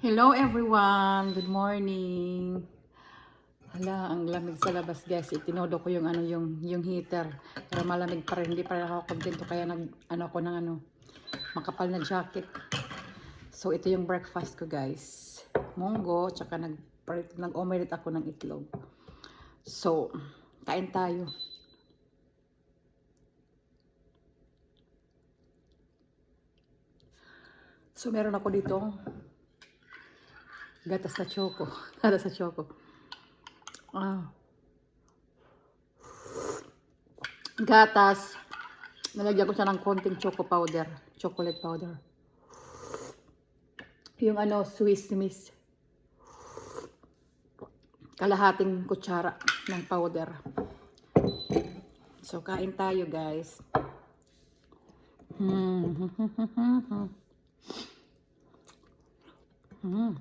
Hello everyone! Good morning! Hala, ang lamig sa labas guys. Itinodo ko yung ano yung yung heater. Pero malamig pa rin, hindi pa rin ako kontento kaya nag ano ko ng ano makapal na jacket. So ito yung breakfast ko guys. Munggo, tsaka nag nag-omelette ako ng itlog. So, kain tayo. So meron ako dito gatas na choco. Gatas na choco. Ah. Gatas. Nalagyan ko siya ng konting choco powder. Chocolate powder. Yung ano, Swiss Miss. Kalahating kutsara ng powder. So, kain tayo, guys. Hmm. Hmm.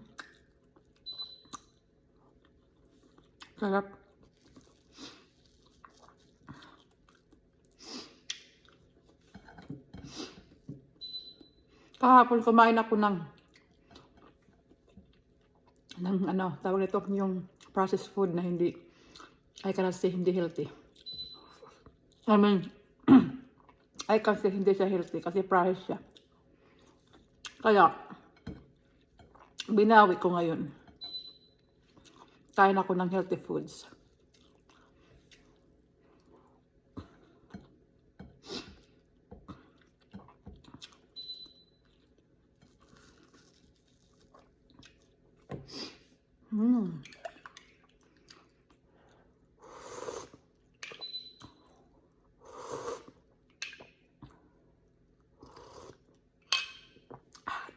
Sarap. Kahapon kumain ako ng ng ano, tawag nito yung processed food na hindi I cannot say hindi healthy. I mean, I can say hindi siya healthy kasi processed siya. Kaya, binawi ko ngayon. Kain ako ng healthy foods. Mm.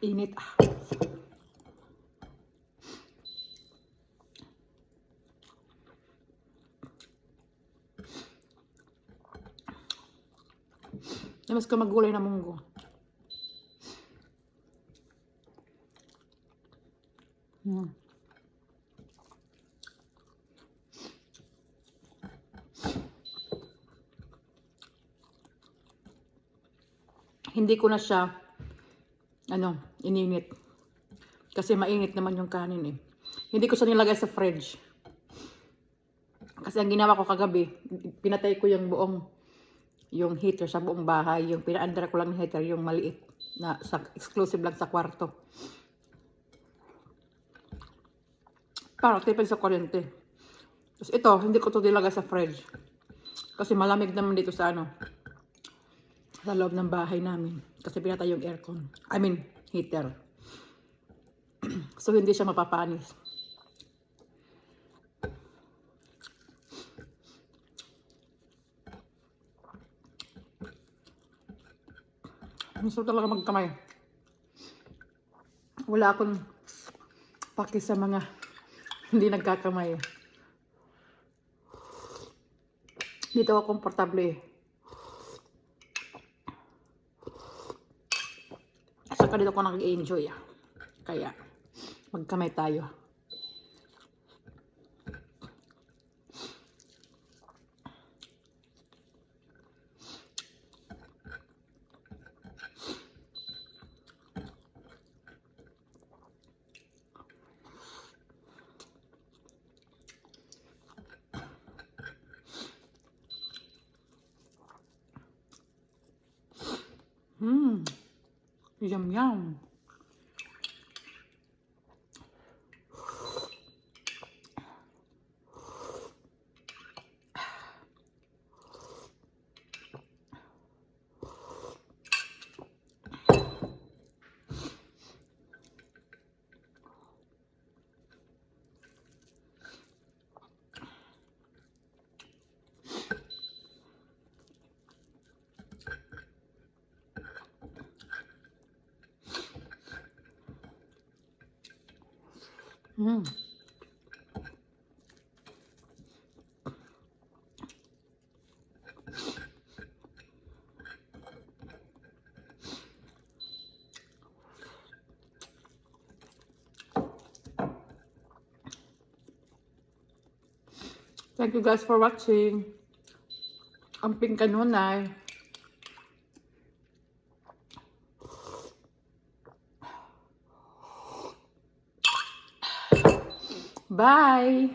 Init ah. Namas ka magulay na munggo. Hmm. Hindi ko na siya ano, ininit. Kasi mainit naman yung kanin eh. Hindi ko siya nilagay sa fridge. Kasi ang ginawa ko kagabi, pinatay ko yung buong yung heater sa buong bahay. Yung pinaandar ko lang ng heater, yung maliit na sa, exclusive lang sa kwarto. Para tipid sa kuryente. Tapos ito, hindi ko to nilagay sa fridge. Kasi malamig naman dito sa ano, sa loob ng bahay namin. Kasi pinatay yung aircon. I mean, heater. so, hindi siya mapapanis. Gusto talaga magkamay. Wala akong paki sa mga hindi nagkakamay. Dito ako komportable eh. Saka dito ako nag-enjoy ah. Kaya, magkamay tayo. Mmm. Yum yum. Thank you guys for watching. Ang pink kanunay. Bye!